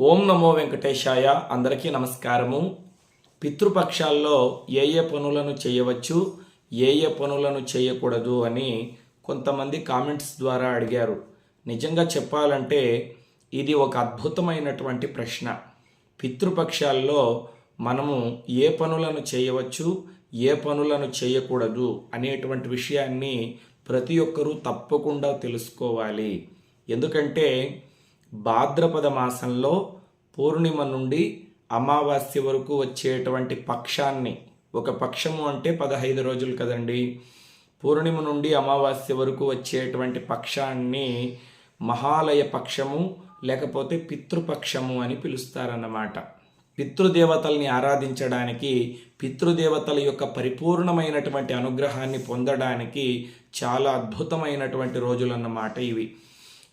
ఓం నమో వెంకటేశాయ. అందరికీ నమస్కారము. పితృపక్షాల్లో ఏ ఏ పనులను చేయవచ్చు ఏ ఏ పనులను చేయకూడదు అని కొంతమంది కామెంట్స్ ద్వారా అడిగారు. నిజంగా చెప్పాలంటే ఇది ఒక అద్భుతమైనటువంటి ప్రశ్న. పితృపక్షాల్లో మనము ఏ పనులను చేయవచ్చు ఏ పనులను చేయకూడదు అనేటువంటి విషయాన్ని ప్రతి ఒక్కరూ తప్పకుండా తెలుసుకోవాలి. ఎందుకంటే భాద్రపద మాసంలో పూర్ణిమ నుండి అమావాస్య వరకు వచ్చేటువంటి పక్షాన్ని. ఒక పక్షము అంటే పదహైదు రోజులు కదండి. పూర్ణిమ నుండి అమావాస్య వరకు వచ్చేటువంటి పక్షాన్ని మహాలయ పక్షము లేకపోతే పితృపక్షము అని పిలుస్తారన్నమాట. పితృదేవతల్ని ఆరాధించడానికి పితృదేవతల యొక్క పరిపూర్ణమైనటువంటి అనుగ్రహాన్ని పొందడానికి చాలా అద్భుతమైనటువంటి రోజులన్నమాట ఇవి.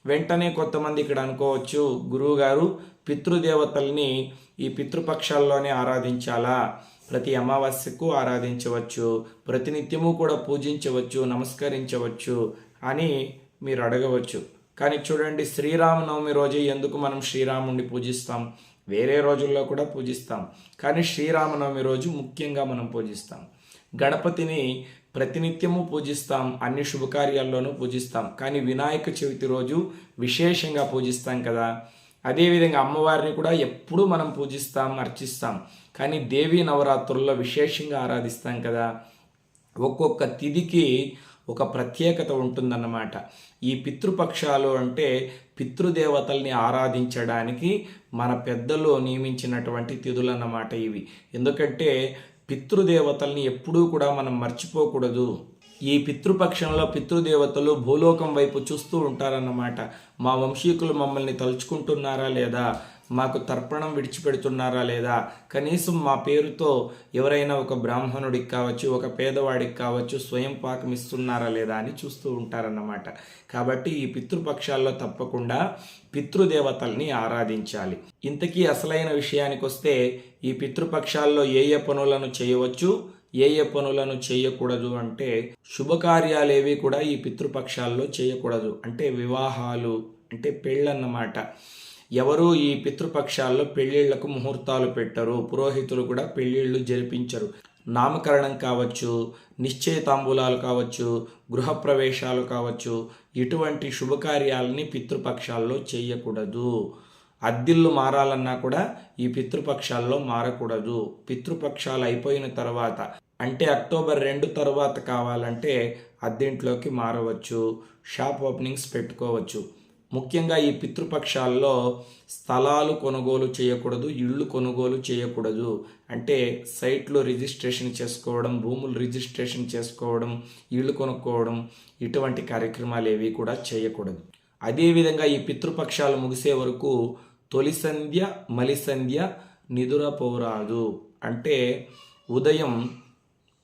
వెంటనే కొంతమంది ఇక్కడ అనుకోవచ్చు. గురువుగారు పితృదేవతల్ని ఈ పితృపక్షాల్లోనే ఆరాధించాలా? ప్రతి అమావాస్యకు ఆరాధించవచ్చు. ప్రతినిత్యము కూడా పూజించవచ్చు నమస్కరించవచ్చు అని మీరు అడగవచ్చు. కానీ చూడండి శ్రీరామనవమి రోజే ఎందుకు మనం శ్రీరాముడిని పూజిస్తాం? వేరే రోజుల్లో కూడా పూజిస్తాం. కానీ శ్రీరామనవమి రోజు ముఖ్యంగా మనం పూజిస్తాం. గణపతిని ప్రతినిత్యము పూజిస్తాం అన్ని శుభకార్యాల్లోనూ పూజిస్తాం. కానీ వినాయక చవితి రోజు విశేషంగా పూజిస్తాం కదా. అదేవిధంగా అమ్మవారిని కూడా ఎప్పుడూ మనం పూజిస్తాం అర్చిస్తాం. కానీ దేవీ నవరాత్రుల్లో విశేషంగా ఆరాధిస్తాం కదా. ఒక్కొక్క తిథికి ఒక ప్రత్యేకత ఉంటుందన్నమాట. ఈ పితృపక్షాలు అంటే పితృదేవతల్ని ఆరాధించడానికి మన పెద్దలు నియమించినటువంటి తిథులన్నమాట ఇవి. ఎందుకంటే పితృదేవతల్ని ఎప్పుడూ కూడా మనం మర్చిపోకూడదు. ఈ పితృపక్షంలో పితృదేవతలు భూలోకం వైపు చూస్తూ ఉంటారన్నమాట. మా వంశీకులు మమ్మల్ని తలుచుకుంటున్నారా లేదా? మాకు తర్పణం విడిచిపెడుతున్నారా లేదా? కనీసం మా పేరుతో ఎవరైనా ఒక బ్రాహ్మణుడికి కావచ్చు ఒక పేదవాడికి కావచ్చు స్వయం పాకం ఇస్తున్నారా లేదా అని చూస్తూ ఉంటారన్నమాట. కాబట్టి ఈ పితృపక్షాల్లో తప్పకుండా పితృదేవతల్ని ఆరాధించాలి. ఇంతకీ అసలైన విషయానికి వస్తే ఈ పితృపక్షాల్లో ఏ ఏ పనులను చేయవచ్చు ఏ ఏ పనులను చేయకూడదు అంటే శుభకార్యాలేవి కూడా ఈ పితృపక్షాల్లో చేయకూడదు. అంటే వివాహాలు అంటే పెళ్ళన్నమాట. ఎవరు ఈ పితృపక్షాల్లో పెళ్ళిళ్ళకు ముహూర్తాలు పెట్టరు పురోహితులు కూడా పెళ్ళిళ్ళు జరిపించరు. నామకరణం కావచ్చు నిశ్చయతాంబూలాలు కావచ్చు గృహప్రవేశాలు కావచ్చు ఇటువంటి శుభకార్యాలని పితృపక్షాల్లో చేయకూడదు అద్దిల్లు మారాలన్నా కూడా ఈ పితృపక్షాల్లో మారకూడదు. పితృపక్షాలు అయిపోయిన తర్వాత అంటే అక్టోబర్ రెండు తర్వాత కావాలంటే అద్దెంట్లోకి మారవచ్చు షాప్ ఓపెనింగ్స్ పెట్టుకోవచ్చు. ముఖ్యంగా ఈ పితృపక్షాల్లో స్థలాలు కొనుగోలు చేయకూడదు ఇళ్ళు కొనుగోలు చేయకూడదు. అంటే సైట్లు రిజిస్ట్రేషన్ చేసుకోవడం భూములు రిజిస్ట్రేషన్ చేసుకోవడం ఇళ్ళు కొనుక్కోవడం ఇటువంటి కార్యక్రమాలు ఏవి కూడా చేయకూడదు. అదేవిధంగా ఈ పితృపక్షాలు ముగిసే వరకు తొలి సంధ్య మలి సంధ్య నిదురపోరాదు అంటే ఉదయం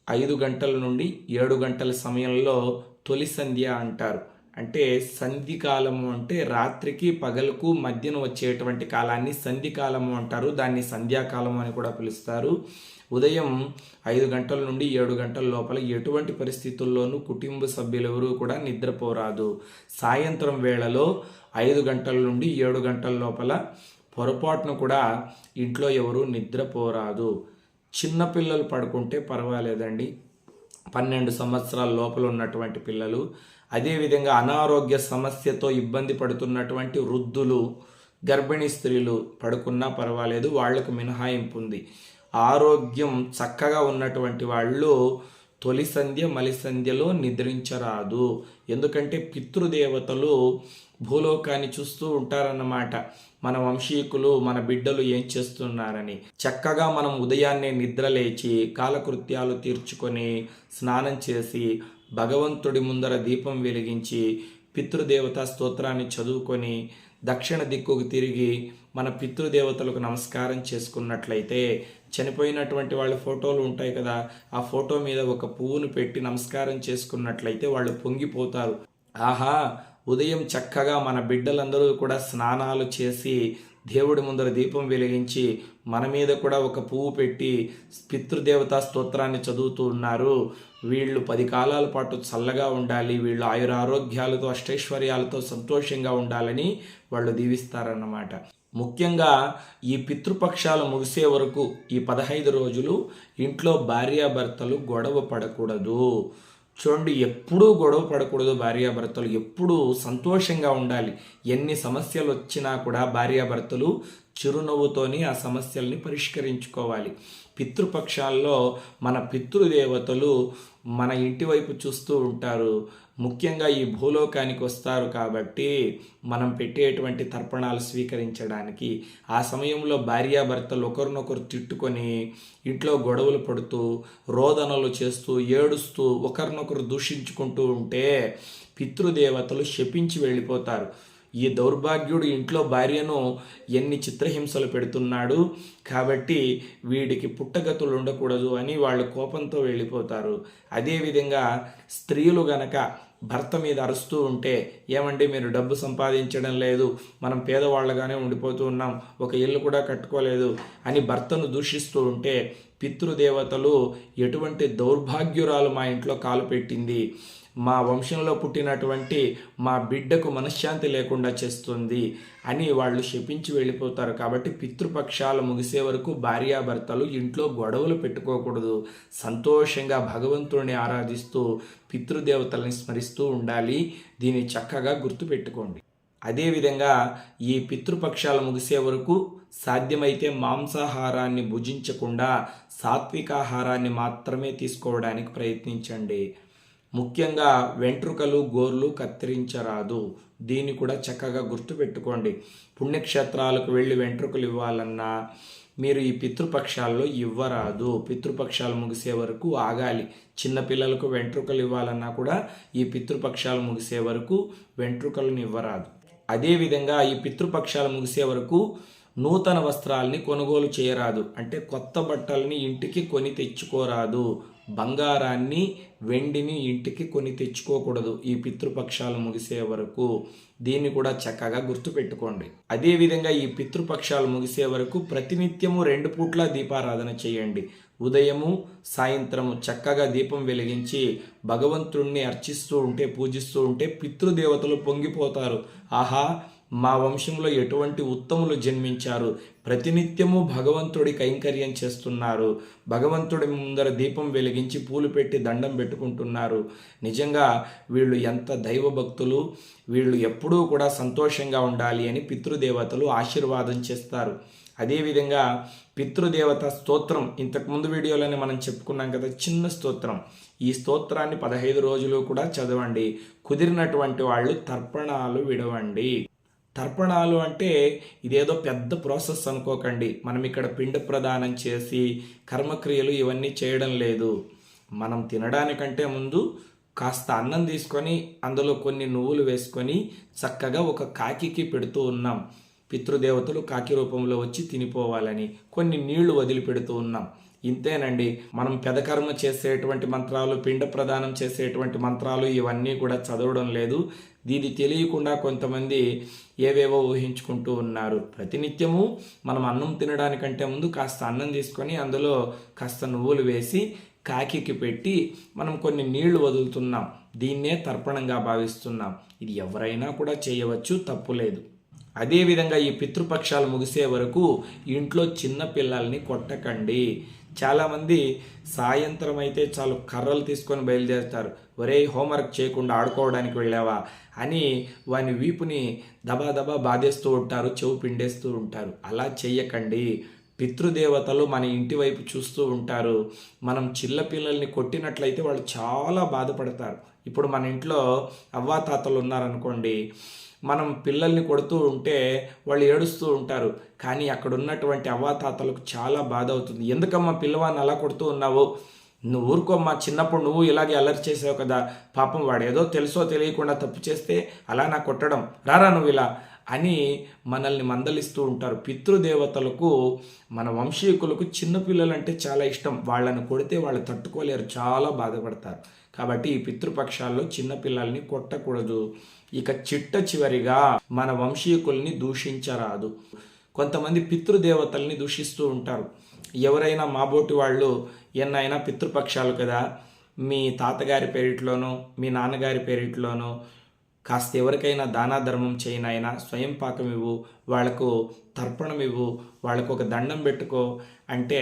ఐదు గంటల నుండి ఏడు గంటల సమయంలో తొలి సంధ్య అంటారు. అంటే సంధికాలము అంటే రాత్రికి పగలకు మధ్యన వచ్చేటువంటి కాలాన్ని సంధికాలము అంటారు. దాన్ని సంధ్యాకాలము అని కూడా పిలుస్తారు. ఉదయం ఐదు గంటల నుండి ఏడు గంటల లోపల ఎటువంటి పరిస్థితుల్లోనూ కుటుంబ సభ్యులెవరూ కూడా నిద్రపోరాదు. సాయంత్రం వేళలో ఐదు గంటల నుండి ఏడు గంటల లోపల పొరపాటును కూడా ఇంట్లో ఎవరు నిద్రపోరాదు. చిన్నపిల్లలు పడుకుంటే పర్వాలేదండి. పన్నెండు సంవత్సరాల లోపల ఉన్నటువంటి పిల్లలు అదేవిధంగా అనారోగ్య సమస్యతో ఇబ్బంది పడుతున్నటువంటి వృద్ధులు గర్భిణీ స్త్రీలు పడుకున్నా పర్వాలేదు వాళ్ళకు మినహాయింపు ఉంది ఆరోగ్యం చక్కగా ఉన్నటువంటి వాళ్ళు తొలి సంధ్య మలి సంధ్యలో నిద్రించరాదు. ఎందుకంటే పితృదేవతలు భూలోకాన్ని చూస్తూ ఉంటారన్నమాట. మన వంశీకులు మన బిడ్డలు ఏం చేస్తున్నారని. చక్కగా మనం ఉదయాన్నే నిద్రలేచి కాలకృత్యాలు తీర్చుకొని స్నానం చేసి భగవంతుడి ముందర దీపం వెలిగించి పితృదేవత స్తోత్రాన్ని చదువుకొని దక్షిణ దిక్కుకు తిరిగి మన పితృదేవతలకు నమస్కారం చేసుకున్నట్లయితే చనిపోయినటువంటి వాళ్ళ ఫోటోలు ఉంటాయి కదా ఆ ఫోటో మీద ఒక పువ్వును పెట్టి నమస్కారం చేసుకున్నట్లయితే వాళ్ళు పొంగిపోతారు. ఆహా ఉదయం చక్కగా మన బిడ్డలందరూ కూడా స్నానాలు చేసి దేవుడి ముందర దీపం వెలిగించి మన మీద కూడా ఒక పువ్వు పెట్టి పితృదేవతా స్తోత్రాన్ని చదువుతూ ఉన్నారు. వీళ్ళు పది కాలాల పాటు చల్లగా ఉండాలి వీళ్ళు ఆయుర ఆరోగ్యాలతో అష్టైశ్వర్యాలతో సంతోషంగా ఉండాలని వాళ్ళు దీవిస్తారన్నమాట. ముఖ్యంగా ఈ పితృపక్షాలు ముగిసే వరకు ఈ పదహైదు రోజులు ఇంట్లో భార్యాభర్తలు గొడవ పడకూడదు. చూడండి ఎప్పుడూ గొడవ పడకూడదు భార్యాభర్తలు. ఎప్పుడూ సంతోషంగా ఉండాలి. ఎన్ని సమస్యలు వచ్చినా కూడా భార్యాభర్తలు చిరునవ్వుతోని ఆ సమస్యల్ని పరిష్కరించుకోవాలి. పితృపక్షాల్లో మన పితృదేవతలు మన ఇంటి వైపు చూస్తూ ఉంటారు. ముఖ్యంగా ఈ భూలోకానికి వస్తారు కాబట్టి మనం పెట్టేటువంటి తర్పణాలు స్వీకరించడానికి ఆ సమయంలో భార్యాభర్తలు ఒకరినొకరు తిట్టుకొని ఇంట్లో గొడవలు పడుతూ రోదనలు చేస్తూ ఏడుస్తూ ఒకరినొకరు దూషించుకుంటూ ఉంటే పితృదేవతలు శపించి వెళ్ళిపోతారు. ఈ దౌర్భాగ్యుడు ఇంట్లో భార్యను ఎన్ని చిత్రహింసలు పెడుతున్నాడు? కాబట్టి వీడికి పుట్టగతులు ఉండకూడదు అని వాళ్ళు కోపంతో వెళ్ళిపోతారు. అదేవిధంగా స్త్రీలు గనక భర్త మీద అరుస్తూ ఉంటే ఏమండి మీరు డబ్బు సంపాదించడం లేదు మనం పేదవాళ్ళగానే ఉండిపోతూ ఉన్నాం ఒక ఇల్లు కూడా కట్టుకోలేదు అని భర్తను దూషిస్తూ ఉంటే పితృదేవతలు ఎటువంటి దౌర్భాగ్యురాలు మా ఇంట్లో కాలు పెట్టింది? మా వంశంలో పుట్టినటువంటి మా బిడ్డకు మనశ్శాంతి లేకుండా చేస్తుంది అని వాళ్ళు శపించి వెళ్ళిపోతారు. కాబట్టి పితృపక్షాలు ముగిసే వరకు భార్యాభర్తలు ఇంట్లో గొడవలు పెట్టుకోకూడదు. సంతోషంగా భగవంతుడిని ఆరాధిస్తూ పితృదేవతల్ని స్మరిస్తూ ఉండాలి. దీన్ని చక్కగా గుర్తుపెట్టుకోండి. అదేవిధంగా ఈ పితృపక్షాలు ముగిసే వరకు సాధ్యమైతే మాంసాహారాన్ని భుజించకుండా సాత్వికాహారాన్ని మాత్రమే తీసుకోవడానికి ప్రయత్నించండి. ముఖ్యంగా వెంట్రుకలు గోర్లు కత్తిరించరాదు. దీన్ని కూడా చక్కగా గుర్తుపెట్టుకోండి. పుణ్యక్షేత్రాలకు వెళ్ళి వెంట్రుకలు ఇవ్వాలన్నా మీరు ఈ పితృపక్షాల్లో ఇవ్వరాదు. పితృపక్షాలు ముగిసే వరకు ఆగాలి. చిన్నపిల్లలకు వెంట్రుకలు ఇవ్వాలన్నా కూడా ఈ పితృపక్షాలు ముగిసే వరకు వెంట్రుకలను ఇవ్వరాదు. అదేవిధంగా ఈ పితృపక్షాలు ముగిసే వరకు నూతన వస్త్రాల్ని కొనుగోలు చేయరాదు. అంటే కొత్త బట్టల్ని ఇంటికి కొని తెచ్చుకోరాదు. బంగారాన్ని వెండిని ఇంటికి కొని తెచ్చుకోకూడదు. ఈ పితృపక్షాలు ముగిసే వరకు దీన్ని కూడా చక్కగా గుర్తుపెట్టుకోండి. అదేవిధంగా ఈ పితృపక్షాలు ముగిసే వరకు ప్రతినిత్యము రెండు పూట్ల దీపారాధన చేయండి. ఉదయము సాయంత్రము చక్కగా దీపం వెలిగించి భగవంతుణ్ణి అర్చిస్తూ ఉంటే పూజిస్తూ ఉంటే పితృదేవతలు పొంగిపోతారు. ఆహా మా వంశంలో ఎటువంటి ఉత్తములు జన్మించారు? ప్రతినిత్యము భగవంతుడి కైంకర్యం చేస్తున్నారు. భగవంతుడి ముందర దీపం వెలిగించి పూలు పెట్టి దండం పెట్టుకుంటున్నారు. నిజంగా వీళ్ళు ఎంత దైవభక్తులు? వీళ్ళు ఎప్పుడూ కూడా సంతోషంగా ఉండాలి అని పితృదేవతలు ఆశీర్వాదం చేస్తారు. అదేవిధంగా పితృదేవత స్తోత్రం ఇంతకుముందు వీడియోలోనే మనం చెప్పుకున్నాం కదా చిన్న స్తోత్రం. ఈ స్తోత్రాన్ని పదహైదు రోజులు కూడా చదవండి. కుదిరినటువంటి వాళ్ళు తర్పణాలు విడవండి. తర్పణాలు అంటే ఇదేదో పెద్ద ప్రాసెస్ అనుకోకండి. మనం ఇక్కడ పిండ ప్రదానం చేసి కర్మక్రియలు ఇవన్నీ చేయడం లేదు. మనం తినడానికంటే ముందు కాస్త అన్నం తీసుకొని అందులో కొన్ని నువ్వులు వేసుకొని చక్కగా ఒక కాకికి పెడుతూ ఉన్నాం. పితృదేవతలు కాకి రూపంలో వచ్చి తినిపోవాలని కొన్ని నీళ్ళు వదిలిపెడుతూ ఉన్నాం. ఇంతేనండి. మనం పెదకర్మ చేసేటువంటి మంత్రాలు పిండ ప్రదానం చేసేటువంటి మంత్రాలు ఇవన్నీ కూడా చదవడం లేదు. దీన్ని తెలియకుండా కొంతమంది ఏవేవో ఊహించుకుంటూ ఉన్నారు. ప్రతినిత్యము మనం అన్నం తినడానికంటే ముందు కాస్త అన్నం తీసుకొని అందులో కాస్త నువ్వులు వేసి కాకికి పెట్టి మనం కొన్ని నీళ్ళు వదులుతున్నాం. దీన్నే తర్పణంగా భావిస్తున్నాం. ఇది ఎవరైనా కూడా చేయవచ్చు తప్పు లేదు. అదేవిధంగా ఈ పితృపక్షాలు ముగిసే వరకు ఇంట్లో చిన్న పిల్లల్ని కొట్టకండి. చాలామంది సాయంత్రం అయితే చాలు కర్రలు తీసుకొని బయలుదేరుతారు. ఒరే హోంవర్క్ చేయకుండా ఆడుకోవడానికి వెళ్ళావా అని వాని వీపుని దబాదబా బాధేస్తూ ఉంటారు చెవు పిండేస్తూ ఉంటారు. అలా చెయ్యకండి. పితృదేవతలు మన ఇంటి వైపు చూస్తూ ఉంటారు. మనం చిల్ల పిల్లల్ని కొట్టినట్లయితే వాళ్ళు చాలా బాధపడతారు. ఇప్పుడు మన ఇంట్లో అవ్వాతాతలు ఉన్నారనుకోండి మనం పిల్లల్ని కొడుతూ ఉంటే వాళ్ళు ఏడుస్తూ ఉంటారు. కానీ అక్కడ ఉన్నటువంటి అవ్వాతాతలకు చాలా బాధ అవుతుంది. ఎందుకమ్మా పిల్లవాన్ని అలా కొడుతూ ఉన్నావు? నువ్వు ఊరుకోమ్మా చిన్నప్పుడు నువ్వు ఇలాగే అలర్ట్ చేసావు కదా పాపం వాడు ఏదో తెలుసో తెలియకుండా తప్పు చేస్తే అలా నా కొట్టడం. రారా నువ్వు ఇలా? అని మనల్ని మందలిస్తూ ఉంటారు. పితృదేవతలకు మన వంశీకులకు చిన్నపిల్లలంటే చాలా ఇష్టం. వాళ్ళని కొడితే వాళ్ళు తట్టుకోలేరు చాలా బాధపడతారు. కాబట్టి ఈ పితృపక్షాల్లో చిన్నపిల్లల్ని కొట్టకూడదు. ఇక చిట్ట చివరిగా మన వంశీకుల్ని దూషించరాదు. కొంతమంది పితృదేవతల్ని దూషిస్తూ ఉంటారు. ఎవరైనా మాబోటి వాళ్ళు ఎన్నైనా పితృపక్షాలు కదా మీ తాతగారి పేరిట్లోనో మీ నాన్నగారి పేరిట్లోనో కాస్త ఎవరికైనా దానా ధర్మం చేయనైనా స్వయం పాకం ఇవ్వు వాళ్ళకు తర్పణం ఇవ్వు వాళ్ళకు ఒక దండం పెట్టుకో అంటే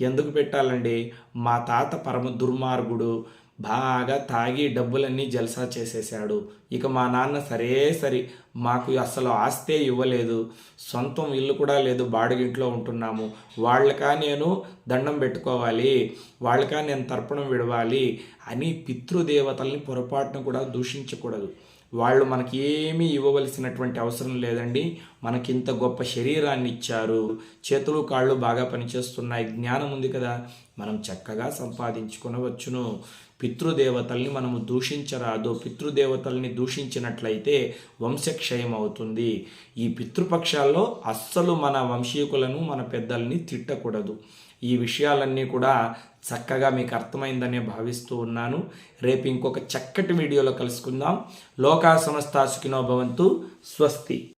ఎందుకు పెట్టాలండి? మా తాత పరమ దుర్మార్గుడు బాగా తాగి డబ్బులన్నీ జల్సా చేసేసాడు ఇక మా నాన్న సరే సరి మాకు అసలు ఆస్తే ఇవ్వలేదు. సొంతం ఇల్లు కూడా లేదు బాడిగింట్లో ఉంటున్నాము. వాళ్ళకా నేను దండం పెట్టుకోవాలి. వాళ్ళకా నేను తర్పణం విడవాలి అని పితృదేవతల్ని పొరపాటును కూడా దూషించకూడదు. వాళ్ళు మనకి ఏమీ ఇవ్వవలసినటువంటి అవసరం లేదండి. మనకి ఇంత గొప్ప శరీరాన్ని ఇచ్చారు. చేతులు కాళ్ళు బాగా పనిచేస్తున్నాయి. జ్ఞానం ఉంది కదా. మనం చక్కగా సంపాదించుకునవచ్చును. పితృదేవతల్ని మనము దూషించరాదు. పితృదేవతల్ని దూషించినట్లయితే వంశక్షయం అవుతుంది. ఈ పితృపక్షాల్లో అస్సలు మన వంశీకులను మన పెద్దల్ని తిట్టకూడదు. ఈ విషయాలన్నీ కూడా చక్కగా మీకు అర్థమైందనే భావిస్తూ ఉన్నాను. రేపు ఇంకొక చక్కటి వీడియోలో కలుసుకుందాం. లోకా సంస్థ సుఖినోభవంతు స్వస్తి.